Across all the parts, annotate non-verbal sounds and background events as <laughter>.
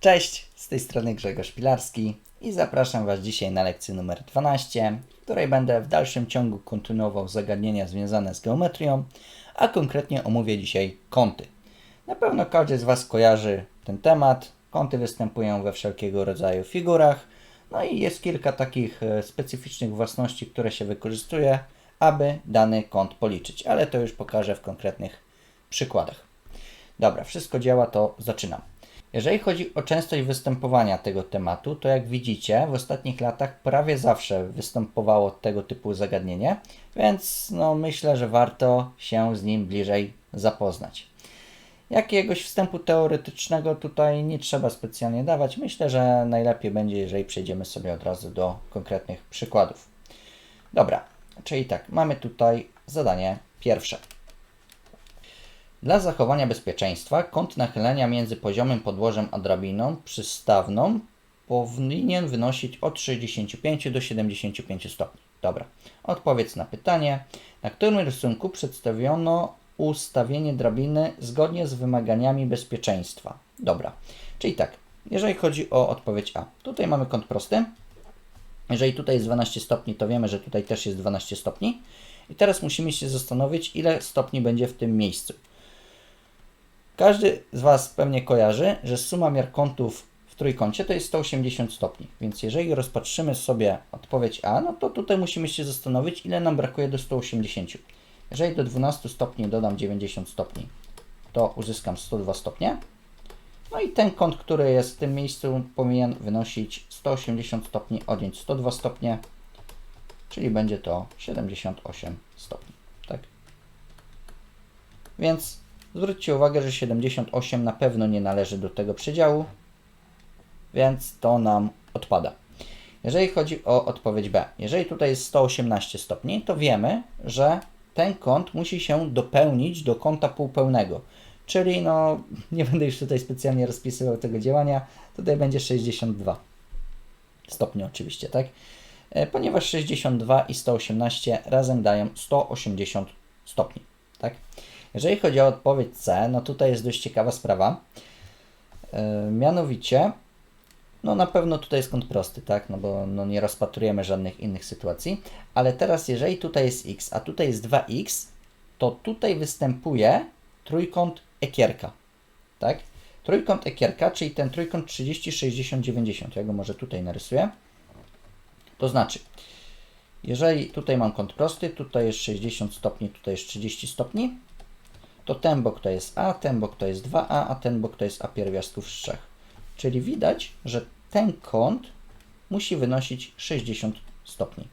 Cześć, z tej strony Grzegorz Pilarski i zapraszam Was dzisiaj na lekcję numer 12, w której będę w dalszym ciągu kontynuował zagadnienia związane z geometrią, a konkretnie omówię dzisiaj kąty. Na pewno każdy z Was kojarzy ten temat. Kąty występują we wszelkiego rodzaju figurach, no i jest kilka takich e, specyficznych własności, które się wykorzystuje, aby dany kąt policzyć, ale to już pokażę w konkretnych przykładach. Dobra, wszystko działa, to zaczynam. Jeżeli chodzi o częstość występowania tego tematu, to jak widzicie, w ostatnich latach prawie zawsze występowało tego typu zagadnienie, więc no, myślę, że warto się z nim bliżej zapoznać. Jakiegoś wstępu teoretycznego tutaj nie trzeba specjalnie dawać. Myślę, że najlepiej będzie, jeżeli przejdziemy sobie od razu do konkretnych przykładów. Dobra, czyli tak, mamy tutaj zadanie pierwsze. Dla zachowania bezpieczeństwa kąt nachylenia między poziomym podłożem a drabiną przystawną powinien wynosić od 65 do 75 stopni. Dobra. Odpowiedz na pytanie, na którym rysunku przedstawiono ustawienie drabiny zgodnie z wymaganiami bezpieczeństwa. Dobra. Czyli tak, jeżeli chodzi o odpowiedź A, tutaj mamy kąt prosty. Jeżeli tutaj jest 12 stopni, to wiemy, że tutaj też jest 12 stopni. I teraz musimy się zastanowić, ile stopni będzie w tym miejscu. Każdy z Was pewnie kojarzy, że suma miar kątów w trójkącie to jest 180 stopni. Więc jeżeli rozpatrzymy sobie odpowiedź A, no to tutaj musimy się zastanowić, ile nam brakuje do 180. Jeżeli do 12 stopni dodam 90 stopni, to uzyskam 102 stopnie. No i ten kąt, który jest w tym miejscu, powinien wynosić 180 stopni, odjąć 102 stopnie, czyli będzie to 78 stopni. Tak? Więc Zwróćcie uwagę, że 78 na pewno nie należy do tego przedziału, więc to nam odpada. Jeżeli chodzi o odpowiedź B, jeżeli tutaj jest 118 stopni, to wiemy, że ten kąt musi się dopełnić do kąta półpełnego. Czyli no, <laughs> nie będę już tutaj specjalnie rozpisywał tego działania, tutaj będzie 62 stopni oczywiście, tak? E, ponieważ 62 i 118 razem dają 180 stopni, tak? Jeżeli chodzi o odpowiedź C, no tutaj jest dość ciekawa sprawa. Yy, mianowicie, no na pewno tutaj jest kąt prosty, tak? No bo no nie rozpatrujemy żadnych innych sytuacji. Ale teraz, jeżeli tutaj jest x, a tutaj jest 2x, to tutaj występuje trójkąt ekierka, tak? Trójkąt ekierka, czyli ten trójkąt 30, 60, 90. Ja go może tutaj narysuję. To znaczy, jeżeli tutaj mam kąt prosty, tutaj jest 60 stopni, tutaj jest 30 stopni, to ten bok to jest A, ten bok to jest 2A, a ten bok to jest A pierwiastków z 3. Czyli widać, że ten kąt musi wynosić 60 stopni.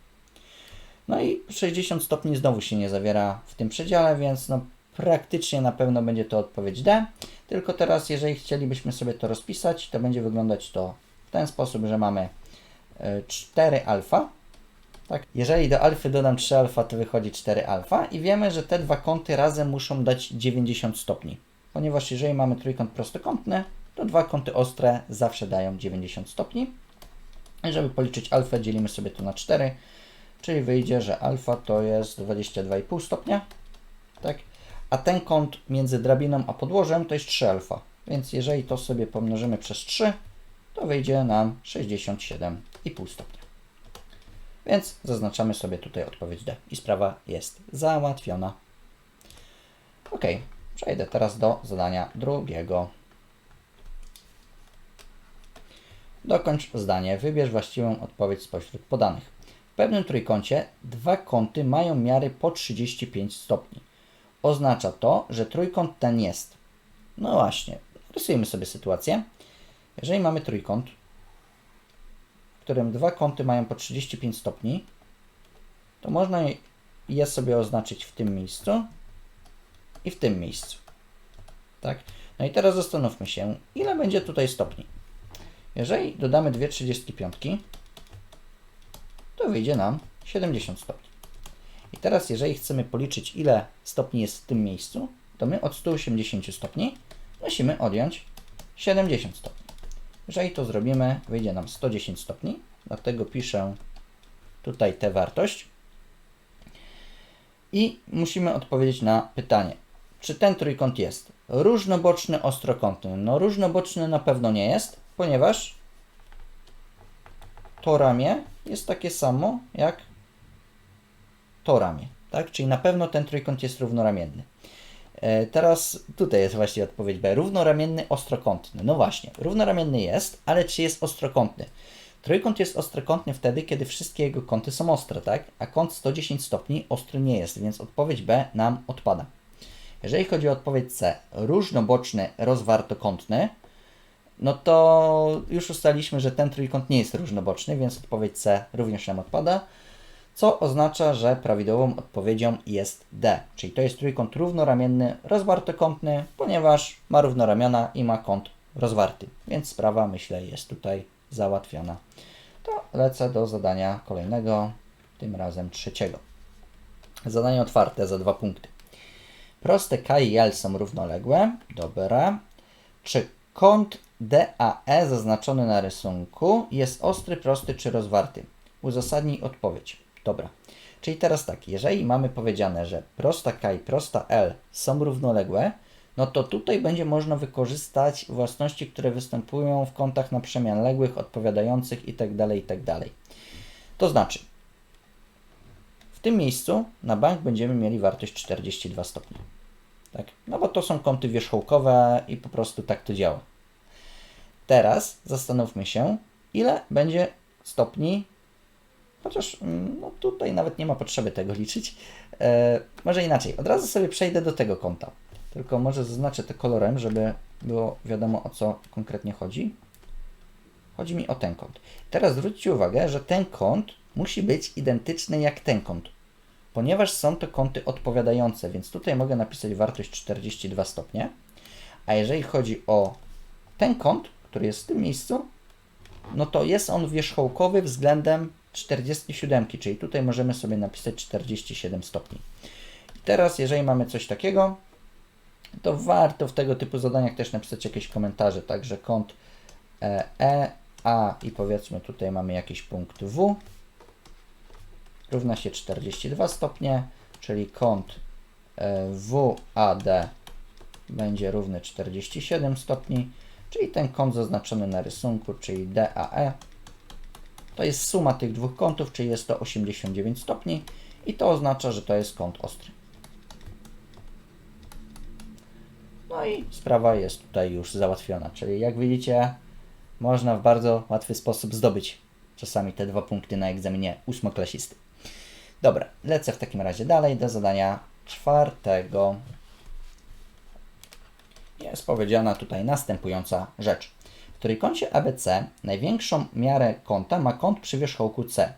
No i 60 stopni znowu się nie zawiera w tym przedziale, więc no praktycznie na pewno będzie to odpowiedź D. Tylko teraz, jeżeli chcielibyśmy sobie to rozpisać, to będzie wyglądać to w ten sposób, że mamy 4 e, alfa tak? Jeżeli do alfy dodam 3 alfa, to wychodzi 4 alfa i wiemy, że te dwa kąty razem muszą dać 90 stopni. Ponieważ jeżeli mamy trójkąt prostokątny, to dwa kąty ostre zawsze dają 90 stopni. I żeby policzyć alfę, dzielimy sobie to na 4, czyli wyjdzie, że alfa to jest 22,5 stopnia. Tak? A ten kąt między drabiną a podłożem to jest 3 alfa. Więc jeżeli to sobie pomnożymy przez 3, to wyjdzie nam 67,5 stopnia. Więc zaznaczamy sobie tutaj odpowiedź D i sprawa jest załatwiona. Ok, przejdę teraz do zadania drugiego. Dokończ zdanie. Wybierz właściwą odpowiedź spośród podanych. W pewnym trójkącie dwa kąty mają miary po 35 stopni. Oznacza to, że trójkąt ten jest. No właśnie, rysujemy sobie sytuację. Jeżeli mamy trójkąt, którym dwa kąty mają po 35 stopni, to można je sobie oznaczyć w tym miejscu i w tym miejscu. Tak? No i teraz zastanówmy się, ile będzie tutaj stopni. Jeżeli dodamy dwie 35, to wyjdzie nam 70 stopni. I teraz, jeżeli chcemy policzyć, ile stopni jest w tym miejscu, to my od 180 stopni musimy odjąć 70 stopni. Jeżeli to zrobimy, wyjdzie nam 110 stopni, dlatego piszę tutaj tę wartość. I musimy odpowiedzieć na pytanie, czy ten trójkąt jest różnoboczny, ostrokątny? No różnoboczny na pewno nie jest, ponieważ to ramię jest takie samo jak to ramię, tak? Czyli na pewno ten trójkąt jest równoramienny. E, Teraz tutaj jest właśnie odpowiedź B. Równoramienny, ostrokątny. No właśnie, równoramienny jest, ale czy jest ostrokątny? Trójkąt jest ostrokątny wtedy, kiedy wszystkie jego kąty są ostre, tak? A kąt 110 stopni ostry nie jest, więc odpowiedź B nam odpada. Jeżeli chodzi o odpowiedź C, różnoboczny, rozwartokątny, no to już ustaliliśmy, że ten trójkąt nie jest różnoboczny, więc odpowiedź C również nam odpada, co oznacza, że prawidłową odpowiedzią jest D, czyli to jest trójkąt równoramienny, rozwartokątny, ponieważ ma równoramiona i ma kąt rozwarty, więc sprawa, myślę, jest tutaj załatwiona. To lecę do zadania kolejnego, tym razem trzeciego. Zadanie otwarte za dwa punkty. Proste K i L są równoległe. Dobra. Czy kąt DAE zaznaczony na rysunku jest ostry, prosty czy rozwarty? Uzasadnij odpowiedź. Dobra. Czyli teraz tak, jeżeli mamy powiedziane, że prosta K i prosta L są równoległe, no to tutaj będzie można wykorzystać własności, które występują w kątach na przemian ległych, odpowiadających itd., itd. To znaczy, w tym miejscu na bank będziemy mieli wartość 42 stopnie. Tak? No bo to są kąty wierzchołkowe i po prostu tak to działa. Teraz zastanówmy się, ile będzie stopni, chociaż mm, no tutaj nawet nie ma potrzeby tego liczyć. E, może inaczej, od razu sobie przejdę do tego kąta. Tylko może zaznaczę to kolorem, żeby było wiadomo o co konkretnie chodzi. Chodzi mi o ten kąt. Teraz zwróćcie uwagę, że ten kąt musi być identyczny jak ten kąt, ponieważ są to kąty odpowiadające, więc tutaj mogę napisać wartość 42 stopnie. A jeżeli chodzi o ten kąt, który jest w tym miejscu, no to jest on wierzchołkowy względem 47, czyli tutaj możemy sobie napisać 47 stopni. I teraz, jeżeli mamy coś takiego, to warto w tego typu zadaniach też napisać jakieś komentarze, także kąt E, E, A i powiedzmy tutaj mamy jakiś punkt W równa się 42 stopnie, czyli kąt e, WAD będzie równy 47 stopni, czyli ten kąt zaznaczony na rysunku, czyli DAE, to jest suma tych dwóch kątów, czyli jest to 89 stopni i to oznacza, że to jest kąt ostry. No i sprawa jest tutaj już załatwiona, czyli jak widzicie, można w bardzo łatwy sposób zdobyć czasami te dwa punkty na egzaminie ósmoklasisty. Dobra, lecę w takim razie dalej do zadania czwartego. Jest powiedziana tutaj następująca rzecz. W trójkącie ABC największą miarę kąta ma kąt przy wierzchołku C.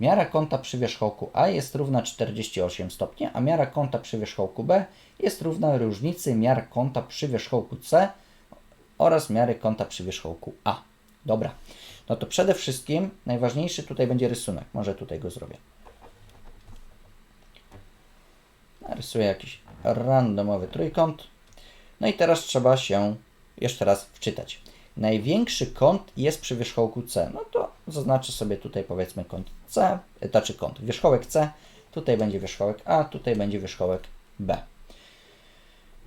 Miara kąta przy wierzchołku A jest równa 48 stopni, a miara kąta przy wierzchołku B jest równa różnicy miar kąta przy wierzchołku C oraz miary kąta przy wierzchołku A. Dobra, no to przede wszystkim najważniejszy tutaj będzie rysunek. Może tutaj go zrobię. Narysuję jakiś randomowy trójkąt. No i teraz trzeba się jeszcze raz wczytać. Największy kąt jest przy wierzchołku C. No to zaznaczę sobie tutaj powiedzmy kąt C, e, znaczy kąt wierzchołek C. Tutaj będzie wierzchołek A, tutaj będzie wierzchołek B.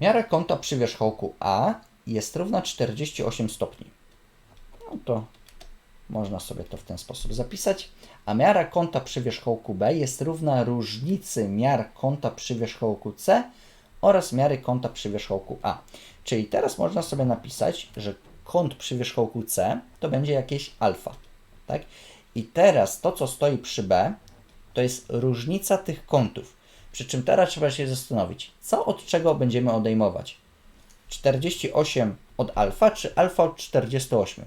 Miara kąta przy wierzchołku A jest równa 48 stopni. No to można sobie to w ten sposób zapisać. A miara kąta przy wierzchołku B jest równa różnicy miar kąta przy wierzchołku C oraz miary kąta przy wierzchołku A. Czyli teraz można sobie napisać, że kąt przy wierzchołku C to będzie jakieś alfa. Tak? I teraz to, co stoi przy B, to jest różnica tych kątów. Przy czym teraz trzeba się zastanowić, co od czego będziemy odejmować. 48 od alfa, czy alfa od 48?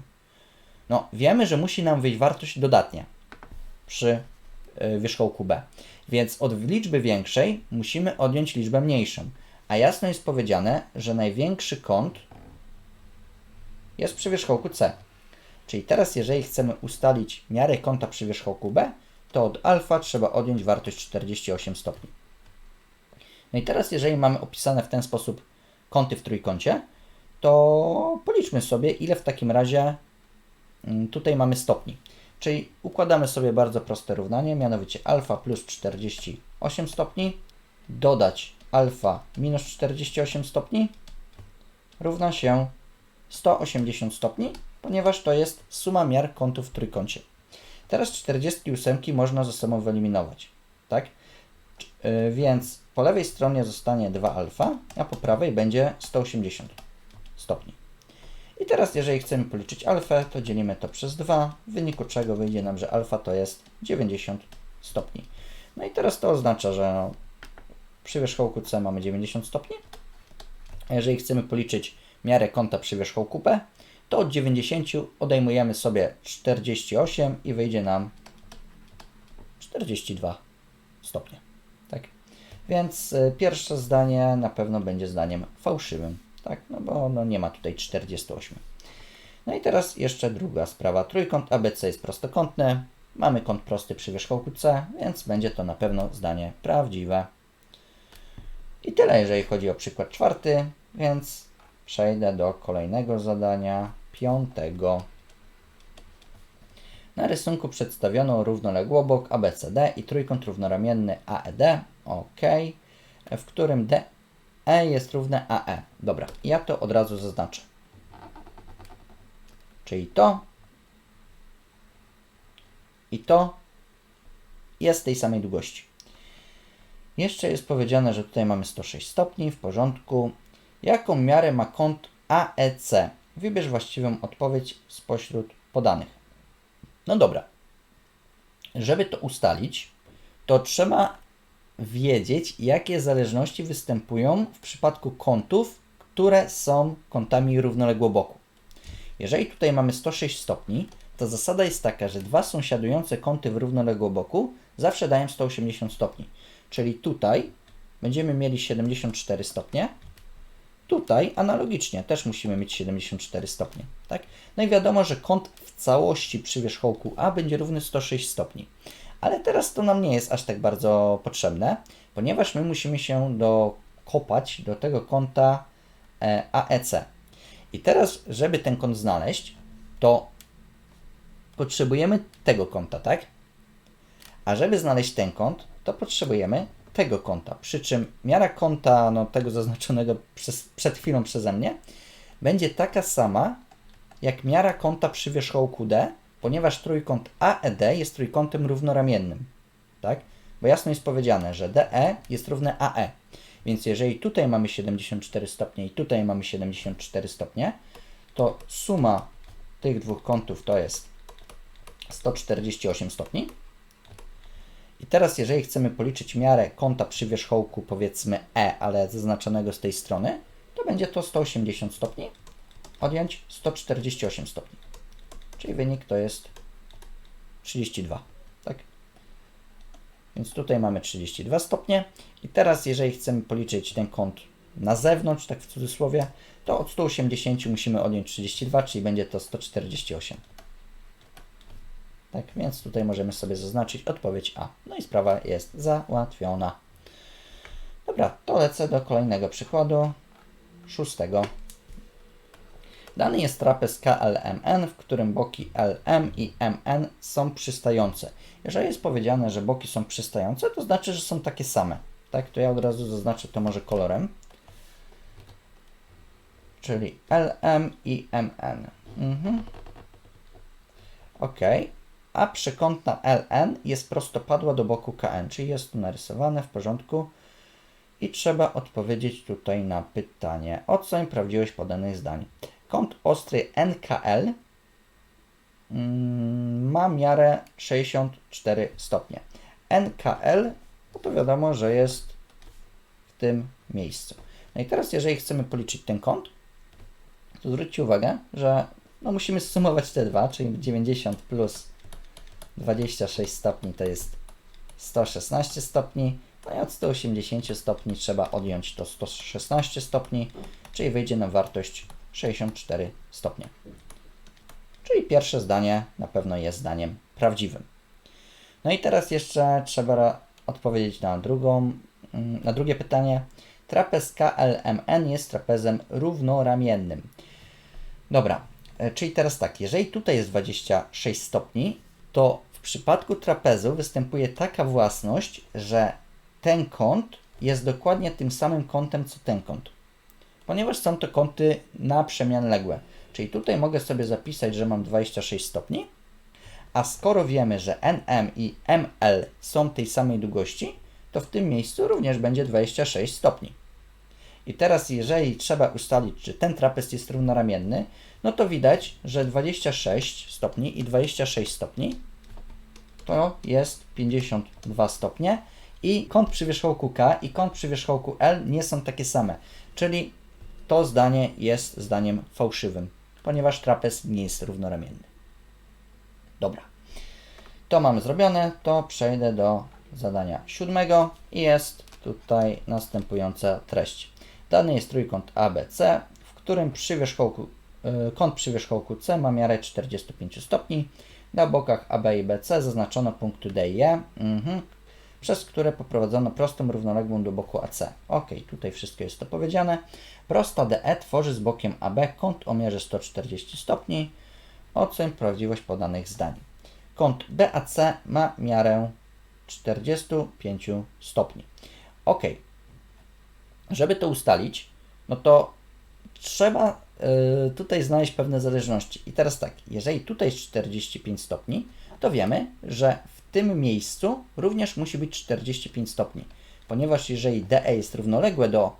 No, wiemy, że musi nam wyjść wartość dodatnia przy y, wierzchołku B. Więc od liczby większej musimy odjąć liczbę mniejszą. A jasno jest powiedziane, że największy kąt jest przy wierzchołku C. Czyli teraz, jeżeli chcemy ustalić miarę kąta przy wierzchołku B, to od alfa trzeba odjąć wartość 48 stopni. No i teraz, jeżeli mamy opisane w ten sposób kąty w trójkącie, to policzmy sobie, ile w takim razie mm, tutaj mamy stopni. Czyli układamy sobie bardzo proste równanie, mianowicie alfa plus 48 stopni dodać alfa minus 48 stopni równa się 180 stopni ponieważ to jest suma miar kątów w trójkącie. Teraz 48 można ze sobą wyeliminować, tak? Y, Więc po lewej stronie zostanie 2 alfa, a po prawej będzie 180 stopni. I teraz jeżeli chcemy policzyć alfę, to dzielimy to przez 2, w wyniku czego wyjdzie nam, że alfa to jest 90 stopni. No i teraz to oznacza, że przy wierzchołku C mamy 90 stopni, a jeżeli chcemy policzyć miarę kąta przy wierzchołku P, to od 90 odejmujemy sobie 48 i wyjdzie nam 42 stopnie. Tak? Więc y, pierwsze zdanie na pewno będzie zdaniem fałszywym, tak? No bo no, nie ma tutaj 48. No i teraz jeszcze druga sprawa. Trójkąt ABC jest prostokątny. Mamy kąt prosty przy wierzchołku C, więc będzie to na pewno zdanie prawdziwe. I tyle, jeżeli chodzi o przykład czwarty, więc przejdę do kolejnego zadania, piątego. Na rysunku przedstawiono równoległobok ABCD i trójkąt równoramienny AED, ok, w którym DE jest równe AE. Dobra, ja to od razu zaznaczę. Czyli to i to jest tej samej długości. Jeszcze jest powiedziane, że tutaj mamy 106 stopni, w porządku. Jaką miarę ma kąt AEC? Wybierz właściwą odpowiedź spośród podanych. No dobra. Żeby to ustalić, to trzeba wiedzieć, jakie zależności występują w przypadku kątów, które są kątami równoległoboku. Jeżeli tutaj mamy 106 stopni, to zasada jest taka, że dwa sąsiadujące kąty w równoległoboku zawsze dają 180 stopni. Czyli tutaj będziemy mieli 74 stopnie. Tutaj analogicznie też musimy mieć 74 stopnie. Tak? No i wiadomo, że kąt w całości przy wierzchołku A będzie równy 106 stopni. Ale teraz to nam nie jest aż tak bardzo potrzebne, ponieważ my musimy się dokopać do tego kąta e, AEC. I teraz, żeby ten kąt znaleźć, to potrzebujemy tego kąta, tak? A żeby znaleźć ten kąt, to potrzebujemy tego kąta. Przy czym miara kąta, no, tego zaznaczonego przez, przed chwilą przeze mnie, będzie taka sama jak miara kąta przy wierzchołku D, ponieważ trójkąt AED jest trójkątem równoramiennym. Tak? Bo jasno jest powiedziane, że DE jest równe AE. Więc jeżeli tutaj mamy 74 stopnie i tutaj mamy 74 stopnie, to suma tych dwóch kątów to jest 148 stopni. I teraz, jeżeli chcemy policzyć miarę kąta przy wierzchołku, powiedzmy E, ale zaznaczonego z tej strony, to będzie to 180 stopni, odjąć 148 stopni. Czyli wynik to jest 32. Tak? Więc tutaj mamy 32 stopnie. I teraz, jeżeli chcemy policzyć ten kąt na zewnątrz, tak w cudzysłowie, to od 180 musimy odjąć 32, czyli będzie to 148. Tak, więc tutaj możemy sobie zaznaczyć odpowiedź A. No i sprawa jest załatwiona. Dobra, to lecę do kolejnego przykładu, szóstego. Dany jest trapez KLMN, w którym boki LM i MN są przystające. Jeżeli jest powiedziane, że boki są przystające, to znaczy, że są takie same. Tak, to ja od razu zaznaczę to może kolorem. Czyli LM i MN. Mhm. Ok. A przekątna LN jest prostopadła do boku KN, czyli jest tu narysowane w porządku. I trzeba odpowiedzieć tutaj na pytanie, oceń prawdziwość podanych zdań. Kąt ostry NKL mm, ma miarę 64 stopnie. NKL, no to wiadomo, że jest w tym miejscu. No i teraz, jeżeli chcemy policzyć ten kąt, to zwróćcie uwagę, że no musimy sumować te dwa, czyli 90 plus 26 stopni to jest 116 stopni. No i od 180 stopni trzeba odjąć to 116 stopni, czyli wyjdzie nam wartość 64 stopnie. Czyli pierwsze zdanie na pewno jest zdaniem prawdziwym. No i teraz jeszcze trzeba odpowiedzieć na, drugą, mm, na drugie pytanie. Trapez KLMN jest trapezem równoramiennym. Dobra, e, czyli teraz tak, jeżeli tutaj jest 26 stopni, to w przypadku trapezu występuje taka własność, że ten kąt jest dokładnie tym samym kątem co ten kąt. Ponieważ są to kąty na przemian ległe. Czyli tutaj mogę sobie zapisać, że mam 26 stopni, a skoro wiemy, że NM i ML są tej samej długości, to w tym miejscu również będzie 26 stopni. I teraz, jeżeli trzeba ustalić, czy ten trapez jest równoramienny, no to widać, że 26 stopni i 26 stopni to jest 52 stopnie i kąt przy wierzchołku K i kąt przy wierzchołku L nie są takie same. Czyli to zdanie jest zdaniem fałszywym, ponieważ trapez nie jest równoramienny. Dobra. To mamy zrobione, to przejdę do zadania siódmego i jest tutaj następująca treść. Dany jest trójkąt ABC, w którym przy wierzchołku, kąt przy wierzchołku C ma miarę 45 stopni. Na bokach AB i BC zaznaczono punkty D i E, mhm, przez które poprowadzono prostą równoległą do boku AC. Ok, tutaj wszystko jest to powiedziane. Prosta DE tworzy z bokiem AB kąt o mierze 140 stopni. Oceń prawdziwość podanych zdań. Kąt BAC ma miarę 45 stopni. Ok. Żeby to ustalić, no to trzeba y, tutaj znaleźć pewne zależności. I teraz tak, jeżeli tutaj jest 45 stopni, to wiemy, że w tym miejscu również musi być 45 stopni, ponieważ jeżeli DE jest równoległe do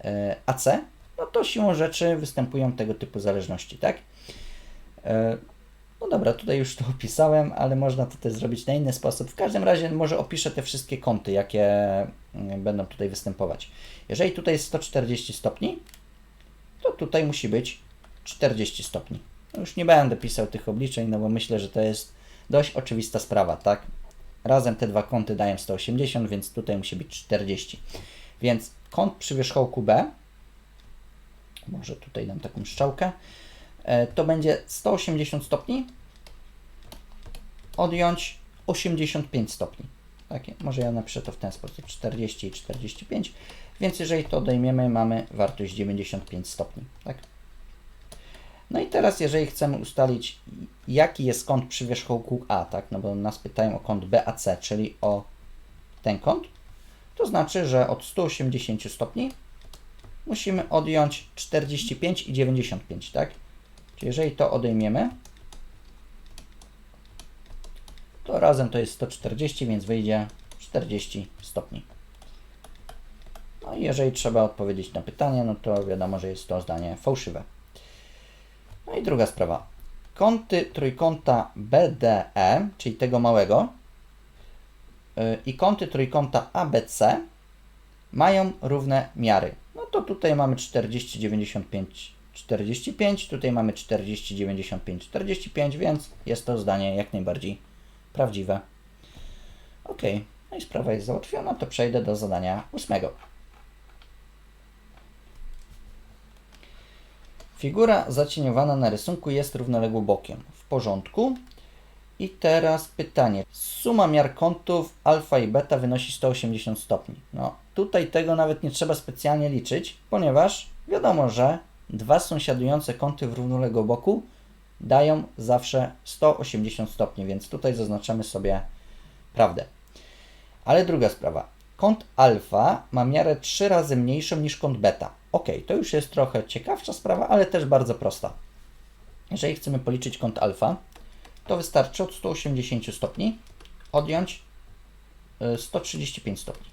y, AC, no to siłą rzeczy występują tego typu zależności, tak? Y, no dobra, tutaj już to <laughs> opisałem, ale można to też zrobić na inny sposób. W każdym razie może opiszę te wszystkie kąty, jakie będą tutaj występować. Jeżeli tutaj jest 140 stopni, to tutaj musi być 40 stopni. No już nie będę pisał tych obliczeń, no bo myślę, że to jest dość oczywista sprawa, tak? Razem te dwa kąty dają 180, więc tutaj musi być 40. Więc kąt przy wierzchołku B, może tutaj dam taką strzałkę, e, to będzie 180 stopni odjąć 85 stopni. Takie, może ja napiszę to w ten sposób, 40 i 45, więc jeżeli to odejmiemy, mamy wartość 95 stopni. Tak? No i teraz, jeżeli chcemy ustalić, jaki jest kąt przy wierzchołku A, tak? no bo nas pytają o kąt BAC, czyli o ten kąt, to znaczy, że od 180 stopni musimy odjąć 45 i 95, tak? Czyli jeżeli to odejmiemy, to razem to jest 140, więc wyjdzie 40 stopni. No i jeżeli trzeba odpowiedzieć na pytanie, no to wiadomo, że jest to zdanie fałszywe. No i druga sprawa. Kąty trójkąta BDE, czyli tego małego, yy, i kąty trójkąta ABC mają równe miary. No to tutaj mamy 40, 95, 45, tutaj mamy 40, 95, 45, więc jest to zdanie jak najbardziej prawdziwe. Ok, no i sprawa jest załatwiona, to przejdę do zadania ósmego. Figura zacieniowana na rysunku jest równoległa bokiem. W porządku. I teraz pytanie. Suma miar kątów alfa i beta wynosi 180 stopni. No, tutaj tego nawet nie trzeba specjalnie liczyć, ponieważ wiadomo, że dwa sąsiadujące kąty w równoległym boku dają zawsze 180 stopni, więc tutaj zaznaczamy sobie prawdę. Ale druga sprawa. Kąt alfa ma miarę 3 razy mniejszą niż kąt beta. Ok, to już jest trochę ciekawsza sprawa, ale też bardzo prosta. Jeżeli chcemy policzyć kąt alfa, to wystarczy od 180 stopni odjąć 135 y, stopni.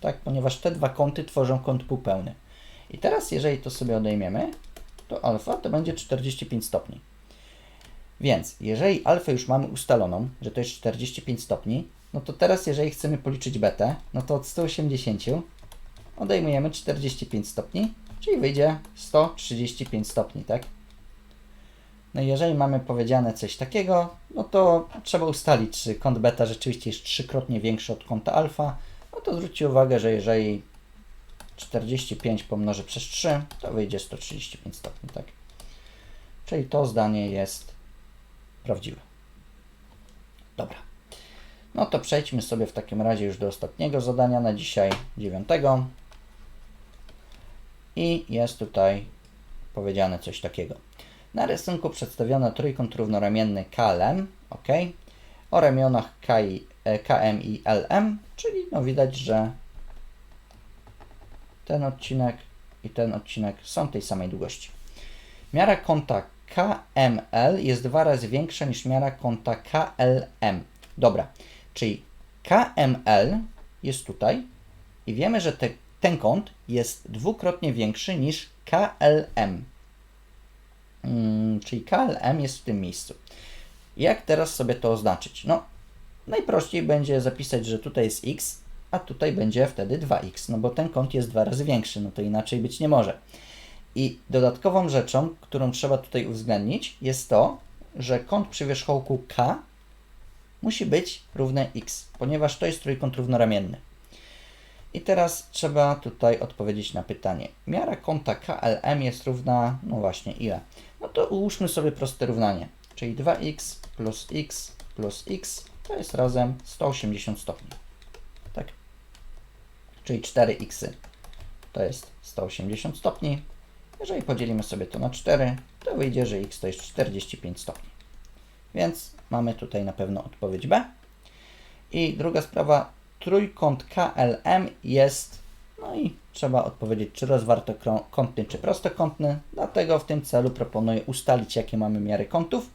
Tak, ponieważ te dwa kąty tworzą kąt półpełny. I teraz, jeżeli to sobie odejmiemy, to alfa to będzie 45 stopni. Więc jeżeli alfę już mamy ustaloną, że to jest 45 stopni, no to teraz jeżeli chcemy policzyć betę, no to od 180 odejmujemy 45 stopni, czyli wyjdzie 135 stopni, tak? No i jeżeli mamy powiedziane coś takiego, no to trzeba ustalić, czy kąt beta rzeczywiście jest trzykrotnie większy od kąta alfa. No to zwróćcie uwagę, że jeżeli 45 pomnożę przez 3, to wyjdzie 135 stopni, tak? Czyli to zdanie jest prawdziwe. Dobra. No to przejdźmy sobie w takim razie już do ostatniego zadania na dzisiaj, dziewiątego. I jest tutaj powiedziane coś takiego. Na rysunku przedstawiono trójkąt równoramienny KLM, ok, o ramionach KI, KM i LM, czyli no widać, że ten odcinek i ten odcinek są tej samej długości. Miara kąta KML jest dwa razy większa niż miara kąta KLM. Dobra, czyli KML jest tutaj i wiemy, że te, ten kąt jest dwukrotnie większy niż KLM. Mm, czyli KLM jest w tym miejscu. Jak teraz sobie to oznaczyć? No, najprościej będzie zapisać, że tutaj jest x, a tutaj będzie wtedy 2x, no bo ten kąt jest dwa razy większy, no to inaczej być nie może. I dodatkową rzeczą, którą trzeba tutaj uwzględnić, jest to, że kąt przy wierzchołku k musi być równy x, ponieważ to jest trójkąt równoramienny. I teraz trzeba tutaj odpowiedzieć na pytanie. Miara kąta KLM jest równa, no właśnie, ile? No to ułóżmy sobie proste równanie, czyli 2x plus x plus x to jest razem 180 stopni. Tak? Czyli 4x to jest 180 stopni. Jeżeli podzielimy sobie to na 4, to wyjdzie, że x to jest 45 stopni. Więc mamy tutaj na pewno odpowiedź B. I druga sprawa, trójkąt KLM jest, no i trzeba odpowiedzieć, czy rozwartokątny, czy prostokątny. Dlatego w tym celu proponuję ustalić, jakie mamy miary kątów.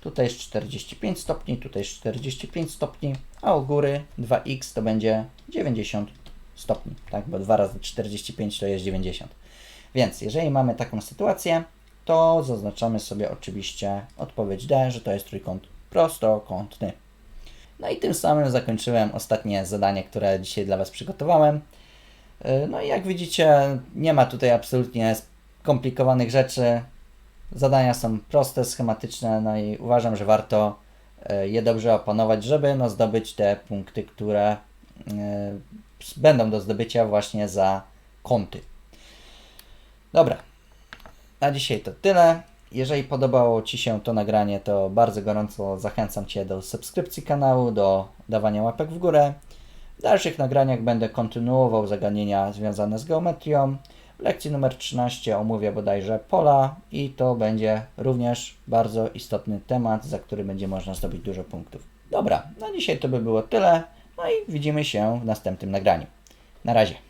Tutaj jest 45 stopni, tutaj jest 45 stopni, a u góry 2x to będzie 90 stopni, tak? Bo 2 razy 45 to jest 90. Więc jeżeli mamy taką sytuację, to zaznaczamy sobie oczywiście odpowiedź D, że to jest trójkąt prostokątny. No i tym samym zakończyłem ostatnie zadanie, które dzisiaj dla Was przygotowałem. Yy, No i jak widzicie, nie ma tutaj absolutnie skomplikowanych rzeczy. Zadania są proste, schematyczne, no i uważam, że warto yy, je dobrze opanować, żeby no, zdobyć te punkty, które yy, będą do zdobycia właśnie za kąty. Dobra, na dzisiaj to tyle. Jeżeli podobało Ci się to nagranie, to bardzo gorąco zachęcam Cię do subskrypcji kanału, do dawania łapek w górę. W dalszych nagraniach będę kontynuował zagadnienia związane z geometrią. W lekcji numer 13 omówię bodajże pola i to będzie również bardzo istotny temat, za który będzie można zdobyć dużo punktów. Dobra, na dzisiaj to by było tyle. No i widzimy się w następnym nagraniu. Na razie.